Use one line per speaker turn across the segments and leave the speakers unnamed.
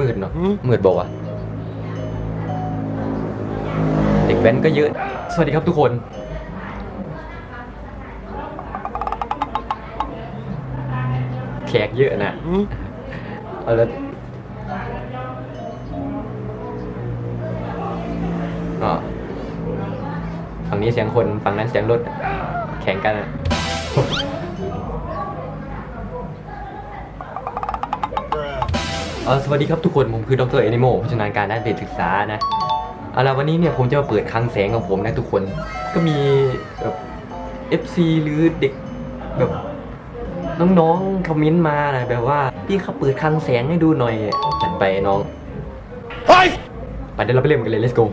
มืดๆเนาะมืดบอกว่าวะเด็กแว้นก็เยอะ สวัสดีครับทุกคน แขกเยอะนะเอาแล้วก็ฝั่งนี้เสียงคนฝั่งนั้นเสียงรถแข่งกัน อะเออสวัสดีครับทุกคนผมคือดรเอนิโมผู้ชำนาญการด้านเศรษฐศึกษานะเอาละวันนี้เนี่ยผมจะมาเปิดคลังแสงของผมนะทุกคน ก็มีแบบเอฟซีหรือเด็กแบบน้องๆคอมเมนต์มานะแบบว่าพี่เขาเปิดคลังแสงให้ดูหน่อยจัดไปน้องไปเดี๋ยวเราไปเล่นกันเลย let's go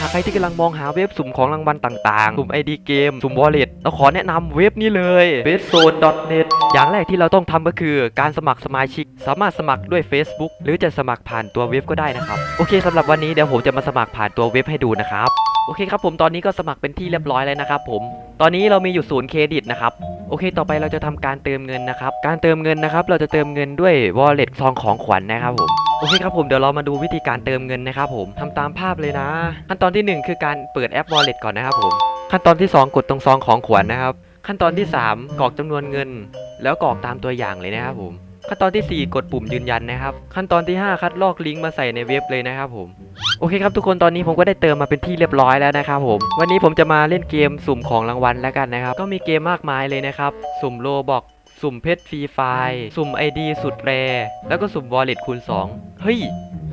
หากใครที่กำลังมองหาเว็บสุ่มของรางวัลต่างๆ สุ่ม ID เกม สุ่ม Wallet เราขอแนะนำเว็บนี้เลย b e s t z o n e n e t อย่างแรกที่เราต้องทำก็คือการสมัครสมาชิก สามารถสมัครด้วย Facebook หรือจะสมัครผ่านตัวเว็บก็ได้นะครับ โอเคสำหรับวันนี้เดี๋ยวผมจะมาสมัครผ่านตัวเว็บให้ดูนะครับ โอเคครับผมตอนนี้ก็สมัครเป็นที่เรียบร้อยแล้วนะครับผม ตอนนี้เรามีอยู่ศูนย์เครดิตนะครับโอเค ต่อไปเราจะทำการเติมเงินนะครับ การเติมเงินนะครับ เราจะเติมเงินด้วย wallet ซองของขวัญนะครับผม โอเคครับผม เดี๋ยวเรามาดูวิธีการเติมเงินนะครับผมทำตามภาพเลยนะ ขั้นตอนทีหนึ่1 คือการเปิดแอป wallet ก่อนนะครับผม ขั้นตอนที่ 2 กดตรงซองของขวัญนะครับ ขั้นตอนที่ 3กรอกจำนวนเงิน แล้วกรอกตามตัวอย่างเลยนะครับผม ขั้นตอนทีสี่ 4 กดปุ่มยืนยันนะครับ ขั้นตอนที่ 5 คัดลอกลิงก์มาใส่ในเว็บเลยนะครับผม โอเคครับทุกคนตอนนี้ผมก็ได้เติมมาเป็นที่เรียบร้อยแล้วนะครับผม วันนี้ผมจะมาเล่นเกมสุ่มของรางวัลแล้วกันนะครับ ก็มีเกมมากมายเลยนะครับ สุ่มโลบอกสุ่มเพชรฟรีไฟล์สุ่ม ID สุดแร แล้วก็สุ่ม Wallet คูณ 2 เฮ้ย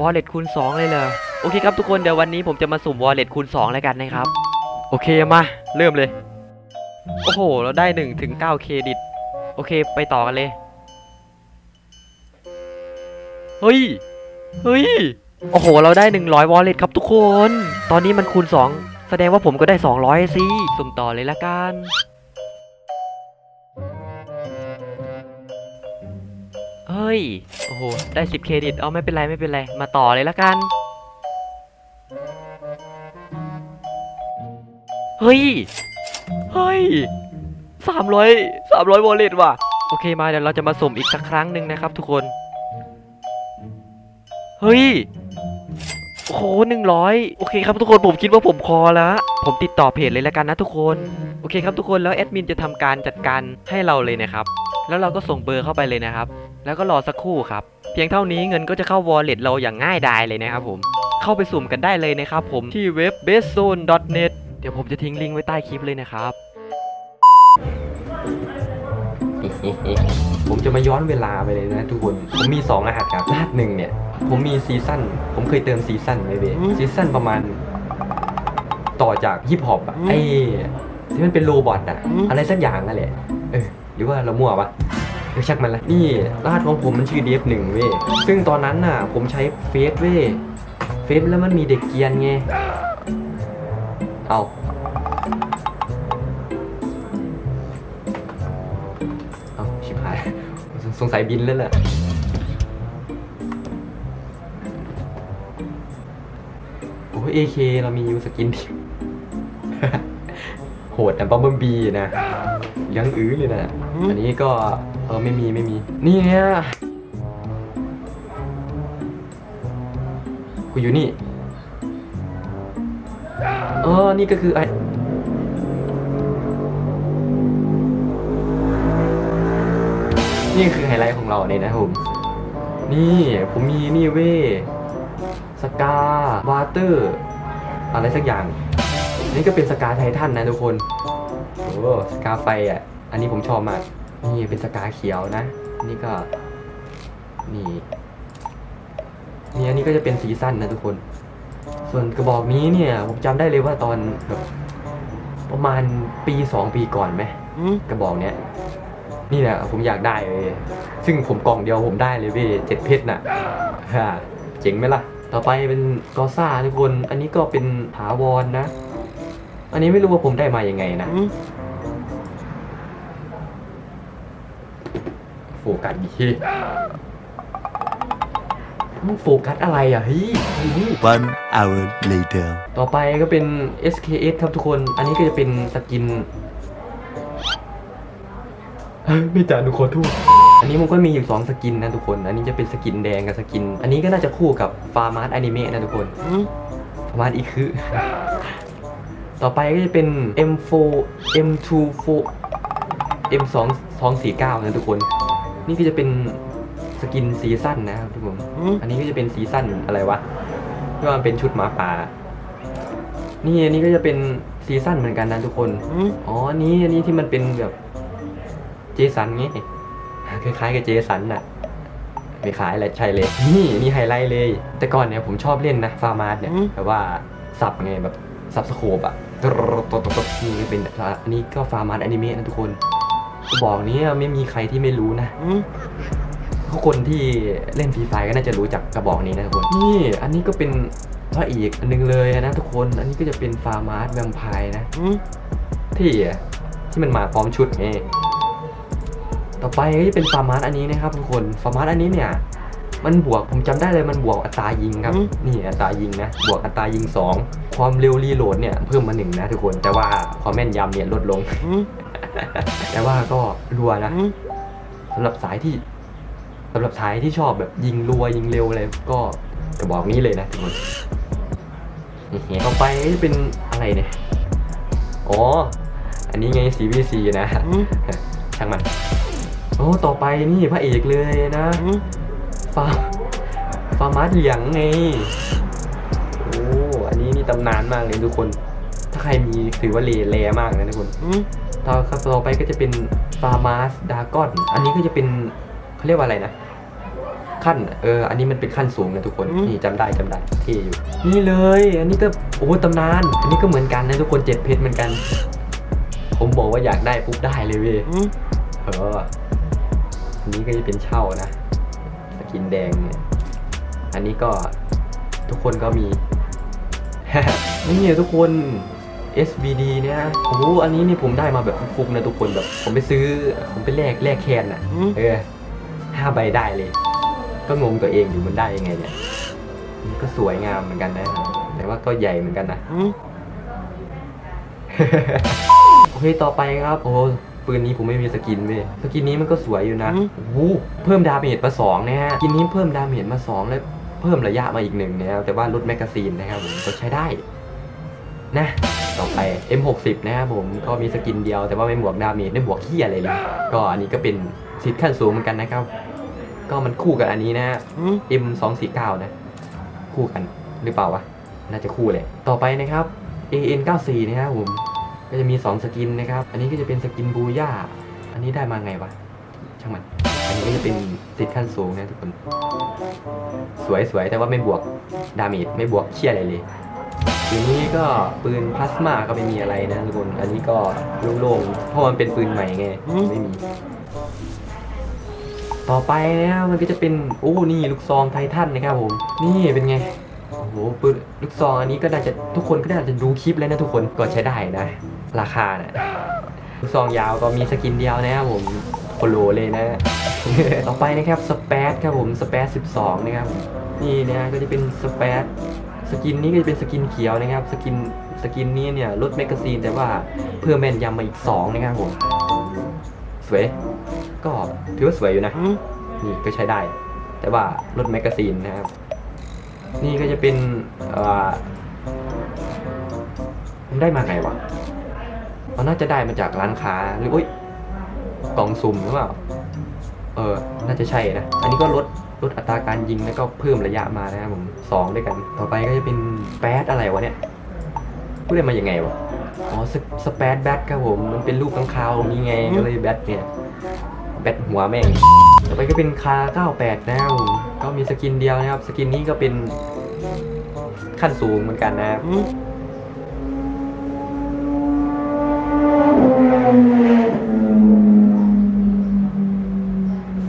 Wallet คูณ 2 เลยเหรอ โอเคครับทุกคนเดี๋ยววันนี้ผมจะมาสุ่ม Wallet คูณ 2 แล้วกันนะครับ โอเคมา เริ่มเลย โอ้โห เราได้1ถึง9เครดิต โอเค ไปต่อกันเลย เฮ้ย เฮ้ย โอ้โห เราได้ 100 wallet ครับทุกคน ตอนนี้มันคูณ 2 แสดงว่าผมก็ได้ 200สิสุ่มต่อเลยละกัน เฮ้ย โอ้โห ได้ 10 เครดิต เอาไม่เป็นไรไม่เป็นไร มาต่อเลยละกันเฮ้ย เฮ้ย300 300 wallet ว่ะ โอเคมาเดี๋ยวเราจะมาสุ่มอีกสักครั้งหนึ่งนะครับทุกคน เฮ้ยโอ้โหหนึ่งร้อยโอเคครับทุกคนผมคิดว่าผมพอแล้ว ผมติดต่อเพจเลยแล้วกันนะทุกคน โอเคครับทุกคนแล้วแอดมินจะทำการจัดการให้เราเลยนะครับ แล้วเราก็ส่งเบอร์เข้าไปเลยนะครับ แล้วก็รอสักครู่ครับ เพียงเท่านี้เงินก็จะเข้า wallet เราอย่างง่ายดายเลยนะครับผม เข้าไปสุ่มกันได้เลยนะครับผมที่เว็บ bestzone.net เดี๋ยวผมจะทิ้งลิงก์ไว้ใต้คลิปเลยนะครับ
ผมจะมาย้อนเวลาไปเลยนะทุกคน ผมมี 2 รหัสครับ รหัสหนึ่งเนี่ย ผมมีซีซั่น ผมเคยเติมซีซั่นไว้เว้ยซีซั่นประมาณ ต่อจากฮิปฮอปอะไอ้ที่มันเป็นโรบอทอะอะไรสักอย่างนั่นแหละ เออ หรือว่าเรามั่วปะเดี๋ยวชักมันละนี่รหัสของผมมันชื่อ DF1 เว้ย ซึ่งตอนนั้นน่ะ ผมใช้เฟซเว้ย เฟซแล้วมันมีเด็กเกรียนไง เอาเอา สงสัยบินแล้วแหละโอ้เอเคเรามียูสกินดิโหดแต่บัมเบิลบีนะยังอื้อเลยนะ อันนี้ก็ เออไม่มีไม่มี นี่เนี่ยกูอยู่นี่ เออ นี่ก็คือไอ นี่คือไฮไลท์ของเราเนี่ยนะครับผมนี่ผมมีนี่เว้ยสกาวาเตอร์อะไรสักอย่าง นี่ก็เป็นสกาไททันนะทุกคนโอ้สกาไฟอะ อันนี้ผมชอบมาก นี่เป็นสกาเขียวนะ นี่ก็ นี่นี่อันนี้ก็จะเป็นสีสั้นนะทุกคน ส่วนกระบอกนี้เนี่ย ผมจำได้เลยว่าตอนแบบประมาณปีสองปีก่อนไหมกระบอกเนี้ย นี่แหละผมอยากได้เลย ซึ่งผมกล่องเดียวผมได้เลยเว้ยเจ็ดเพชรน่ะฮ่าเจ๋งไหมล่ะ ต่อไปเป็นกอซ่าทุกคน อันนี้ก็เป็นถาวรนะอันนี้ไม่รู้ว่าผมได้มายังไงนะโฟกัสดีมึงโฟกัสอะไรอะเฮ้ยเฮ้ย
One hour later.
ต่อไปก็เป็น SKS ครับทุกคน อันนี้ก็จะเป็นสกิน เฮ้ยไม่จ่าหนูขอโทษอันนี้มันก็มีอยู่สองสกินนะทุกคน อันนี้จะเป็นสกินแดงกับสกิน อันนี้ก็น่าจะคู่กับฟาร์มาร์อนิเมะนะทุกคนฟาร์มาร์อีคือ ต่อไปก็จะเป็น M4 M24 M2 249นะทุกคน นี่ก็จะเป็นสกินซีซั่นนะครับทุกคน อันนี้ก็จะเป็นซีซั่นอะไรวะที่ว่ามันเป็นชุดหมาป่า นี่อันนี้ก็จะเป็นซีซั่นเหมือนกันนะทุกคน อ๋อ นี่อันนี้ที่มันเป็นแบบ เจสันไงคล้ายๆกับเจสันน่ะไม่ขายอะไรใช่เลย นี่นี่ไฮไลท์เลย แต่ก่อนเนี่ยผมชอบเล่นนะฟาร์มาร์เนี่ย
อืม
แบบว่าสับไงแบบสับสโคปอะตรดตดตดนี่เป็นอันนี้ก็ฟาร์มาร์อนิเมะนะทุกคนบอกนี้ไม่มีใครที่ไม่รู้นะทุกคนที่เล่นฟรีไฟก็น่าจะรู้จักกระบอกนี้นะทุกคนนี่อันนี้ก็เป็นพระเอกอันหนึงเลยนะทุกคนอันนี้ก็จะเป็นฟาร์มาร์แวมไพร์นะที่อะที่มันมาพร้อมชุดไง ต่อไปก็จะเป็นฟาร์มาร์อันนี้นะครับทุกคนฟาร์มาร์อันนี้เนี่ยมันบวกผมจำได้เลยมันบวกอัตรายิงครับ
อืม
นี่อัตรายิงนะบวกอัตรายิง 2 ความเร็วรีโหลดเนี่ยเพิ่มมาหนึ่งนะทุกคนแต่ว่าความแม่นยำเนี่ยลดลง แต่ว่าก็รัวนะสำหรับสายที่สำหรับสายที่ชอบแบบยิงรัวยิงเร็วอะไรก็กระบอกนี้เลยนะทุกคนนี่ต่อไปก็จะเป็นอะไรเนี่ยอ๋ออันนี้ไง CVC นะช่างมัน โอ้ต่อไปนี่พระเอกเลยนะฟาร์มฟาร์มาร์เหลียงไงโอ้อันนี้นี่ตำนานมากเลยทุกคน ถ้าใครมีถือว่าเลแรมากนะทุกคนต่อครับต่อไปก็จะเป็นฟาร์มาสดากอนอันนี้ก็จะเป็นเขาเรียกว่าอะไรนะขั้นเอออันนี้มันเป็นขั้นสูงนะทุกคน
อืม
นี่จำได้จำได้เท่อยู่ นี่เลย อันนี้ก็โอ้โหตำนาน อันนี้ก็เหมือนกันนะทุกคนเจ็ดเพชรเหมือนกัน ผมบอกว่าอยากได้ปุ๊บได้เลยเว้ยเออ อันนี้ก็จะเป็นเช่านะ สกินแดงเนี่ย อันนี้ก็ทุกคนก็มี นี่ทุกคน SVD เนี่ยโอ้โหอันนี้นี่ผมได้มาแบบฟุกๆนะทุกคนแบบ ผมไปซื้อ ผมไปแลกแลกแคนอะ เออห้าใบได้เลย ก็งงตัวเองอยู่มันได้ยังไงเนี่ยมันก็สวยงามเหมือนกันนะแต่ว่าก็ใหญ่เหมือนกันนะ โอเค ต่อไปครับ โอ้ ปืนนี้ผมไม่มีสกินเว้ยสกินนี้มันก็สวยอยู่นะ
อืม
โอ้โหเพิ่มดาเมจมาสองนะฮะสกินนี้เพิ่มดาเมจมาสองแล้วเพิ่มระยะมาอีกหนึ่งนะครับแต่ว่าลดแมกกาซีนนะครับผมก็ใช้ได้นะต่อไป M60 นะครับผมก็มีสกินเดียวแต่ว่าไม่บวกดาเมจไม่บวกขี้อะไรเลยก็อันนี้ก็เป็นสิทธิ์ขั้นสูงเหมือนกันนะครับ ก็มันคู่กับอันนี้นะฮะ M249 นะ คู่กันหรือเปล่าวะ น่าจะคู่เลย ต่อไปนะครับ AN94 นะครับผม ก็จะมี 2 สกินนะครับ อันนี้ก็จะเป็นสกินบูย่า อันนี้ได้มาไงวะ ช่างมัน อันนี้ก็จะเป็นติดขั้นสูงนะทุกคน สวยสวยแต่ว่าไม่บวกดาเมจไม่บวกเชี่ยอะไรเลย ทีนี้ก็ปืนพลาสมาก็ไม่มีอะไรนะทุกคน อันนี้ก็โล่งๆ เพราะมันเป็นปืนใหม่ไง ไม่มี ต่อไปนะมันก็จะเป็น โอ้ นี่ลูกซองไททันนะครับผม นี่เป็นไง หปืนลูกซองอันนี้ก็น่าจะทุกคนก็น่าจะดูคลิปแล้วนะทุกคนก็ใช้ได้นะ ราคานะลูกซองยาวก็มีสกินเดียวนะครับผมโคโลเลยนะ ต่อไปนะครับสเปซครับผมสเปซ12 นะครับ นี่นะก็จะเป็นสเปซสกินนี้ก็จะเป็นสกินเขียวนะครับ สกินสกินนี้เนี่ยลดแมกกาซีนแต่ว่าเพิ่มแม่นยำมาอีก 2 นะครับผม สวย ก็ถือว่าสวยอยู่นะ นี่ก็ใช้ได้ แต่ว่าลดแมกกาซีนนะครับ นี่ก็จะเป็นเอ่อมันได้มาไงวะมันน่าจะได้มาจากร้านค้าหรืออุ้ยกล่องสุ่มหรือเปล่า เออ น่าจะใช่นะ อันนี้ก็ลดลดอัตราการยิงแล้วก็เพิ่มระยะมานะครับผมสองด้วยกัน ต่อไปก็จะเป็นแป๊ดอะไรวะเนี่ยพูดได้มาอย่างไงวะ อ๋อสสเปดแบทครับผม มันเป็นรูปข้างคาวนี่ไงก็เลยแบทเนี่ย แบทหัวแม่ง ต่อไปก็เป็นคา 98 นะครับผม ก็มีสกินเดียวนะครับ สกินนี้ก็เป็นขั้นสูงเหมือนกันนะครับ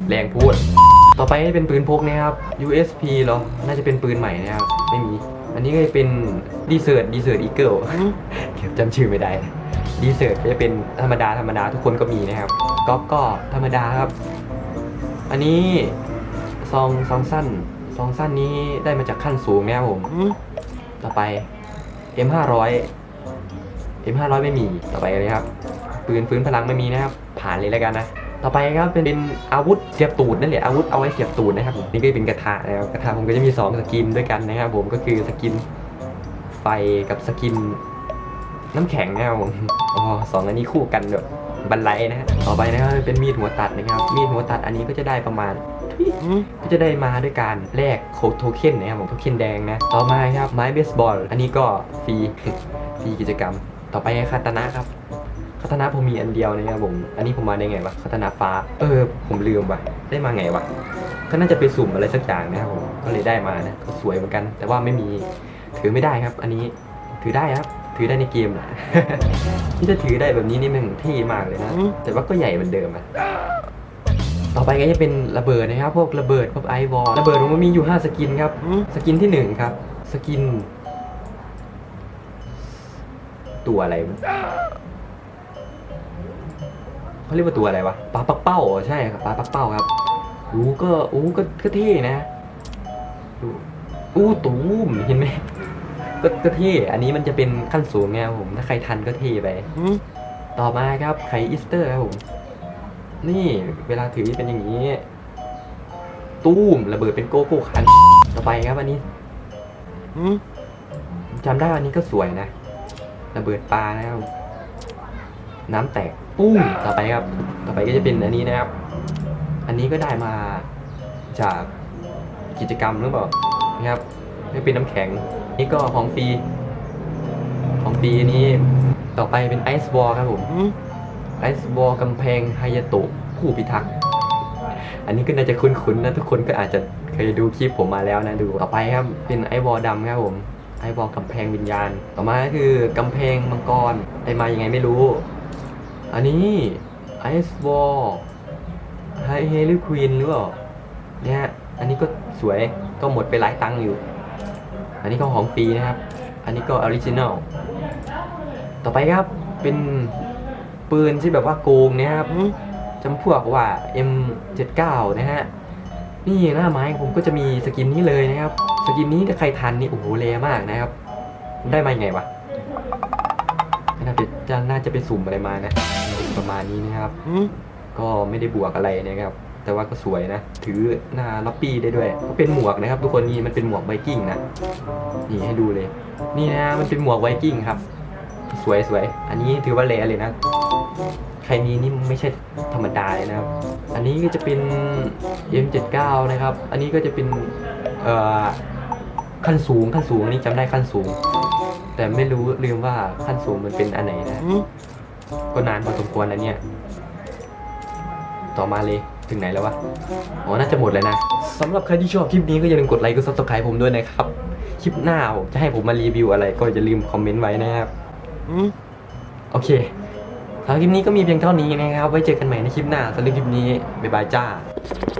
แรงพูด ต่อไปเป็นปืนพกนะครับ USP เหรอ น่าจะเป็นปืนใหม่นะครับ ไม่มี อันนี้ก็จะเป็นดีเซอร์ดีเซอร์อีเกิลเก็บจำชื่อไม่ได้ดีเซอร์ก็จะเป็นธรรมดาธรรมดาทุกคนก็มีนะครับก๊อปก็ธรรมดาครับ อันนี้ ซองซองสั้น ซองสั้นนี้ได้มาจากขั้นสูงนะครับผม ต่อไป M500 M500 ไม่มีต่อไปเลยครับปืนฟื้นพลังไม่มีนะครับ ผ่านเลยแล้วกันนะ ต่อไปครับเป็นเป็นอาวุธเสียบตูดนั่นแหละอาวุธเอาไว้เสียบตูดนะครับผมนี่ก็เป็นกระทะนะครับกระทะผมก็จะมีสองสกินด้วยกันนะครับผมก็คือสกินไฟกับสกินน้ำแข็งนะครับผมอ๋อสองอันนี้คู่กันแบบบันไลนะฮะต่อไปนะครับเป็นมีดหัวตัดนะครับ มีดหัวตัดอันนี้ก็จะได้ประมาณทุย ก็จะได้มาด้วยการแลกโคดโทเค็นนะครับผมโทเค็นแดงนะ ต่อมาครับไม้เบสบอล อันนี้ก็ฟรีฟรีกิจกรรม ต่อไปคาตานะครับคาตานะผมมีอันเดียวนะครับผม อันนี้ผมมาได้ไงวะคาตานะฟ้า เออ ผมลืมว่ะ ได้มาไงวะ ก็น่าจะไปสุ่มอะไรสักอย่างนะครับผม ก็เลยได้มานะ ก็สวยเหมือนกัน แต่ว่าไม่มี ถือไม่ได้ครับ อันนี้ ถือได้ครับ ถือได้ในเกมแหละที่จะถือได้แบบนี้นี่มันเท่มากเลยนะ แต่ว่าก็ใหญ่เหมือนเดิมอะ ต่อไปก็จะเป็นระเบิดนะครับ พวกระเบิดพวกไอวอลระเบิดผมก็มีอยู่ 5 สกินครับ สกินที่หนึ่งครับ สกิน ตัวอะไรวะเขาเรียกว่าตัวอะไรวะปลาปักเป้าเหรอใช่ครับปลาปักเป้าครับอู้ก็อู้ก็ก็เท่นะดูอู้ตูมเห็นไหมก็ก็เท่อันนี้มันจะเป็นขั้นสูงไงครับผม ถ้าใครทันก็เท่ไป ต่อมาครับไข่อีสเตอร์ครับผม นี่เวลาถือเป็นอย่างนี้ ตู้มระเบิดเป็นโกโก้คันต่อไปครับอันนี้จำได้อันนี้ก็สวยนะระเบิดปลานะครับน้ำแตกปุ้มต่อไปครับ ต่อไปก็จะเป็นอันนี้นะครับ อันนี้ก็ได้มาจากกิจกรรมหรือเปล่านะครับนี่เป็นน้ำแข็ง นี่ก็ของฟรีของฟรีนี้ต่อไปเป็นไอซ์บอลครับผม ไอซ์บอลกำแพงไฮยาโตะผู้พิทักษ์อันนี้ก็น่าจะคุ้นๆนะทุกคนก็อาจจะเคยดูคลิปผมมาแล้วนะดูต่อไปครับเป็นไอวอลดำครับผมไอวอลกำแพงวิญญาณ ต่อมาคือกำแพงมังกรได้มายังไงไม่รู้ อันนี้ไอซ์บอลไฮเฮลิควีนหรือเปล่าเนี่ยอันนี้ก็สวยก็หมดไปหลายตังค์อยู่ อันนี้ก็ของฟรีนะครับ อันนี้ก็ออริจินัลต่อไปครับเป็น ปืนที่แบบว่าโกงเนี่ยครับจำพวกว่า M79 นะฮะนี่หน้าไม้ผมก็จะมีสกินนี้เลยนะครับ สกินนี้ถ้าใครทันนี่โอ้โหเลมากนะครับ ได้มายังไงวะน่าจะจะน่าจะไปสุ่มอะไรมานะประมาณนี้นะครับก็ไม่ได้บวกอะไรนะครับ แต่ว่าก็สวยนะ ถือหน้าล็อปปี้ได้ด้วยก็เป็นหมวกนะครับ ทุกคนนี่มันเป็นหมวกไวกิ้งนะนี่ให้ดูเลย นี่นะมันเป็นหมวกไวกิ้งครับ สวยสวยอันนี้ถือว่าแรเลยนะ ใครมีนี่ไม่ใช่ธรรมดาเลยนะครับ อันนี้ก็จะเป็น M79 นะครับ อันนี้ก็จะเป็นเอ่อขั้นสูงขั้นสูงอันนี่จำได้ขั้นสูง แต่ไม่รู้ลืมว่าขั้นสูงมันเป็นอันไหนนะก็นานพอสมควรแล้วเนี่ย ต่อมาเลยถึงไหนแล้ววะ อ๋อ น่าจะหมดแล้วนะสำหรับใครที่ชอบคลิปนี้ก็อย่าลืมกดไลค์กดซับสไครต์ผมด้วยนะครับ คลิปหน้าผมจะให้ผมมารีวิวอะไร ก็อย่าลืมคอมเมนต์ไว้นะครับโอเค สำหรับคลิปนี้ก็มีเพียงเท่านี้นะครับ ไว้เจอกันใหม่ในคลิปหน้าสำหรับคลิปนี้บ๊ายบายจ้า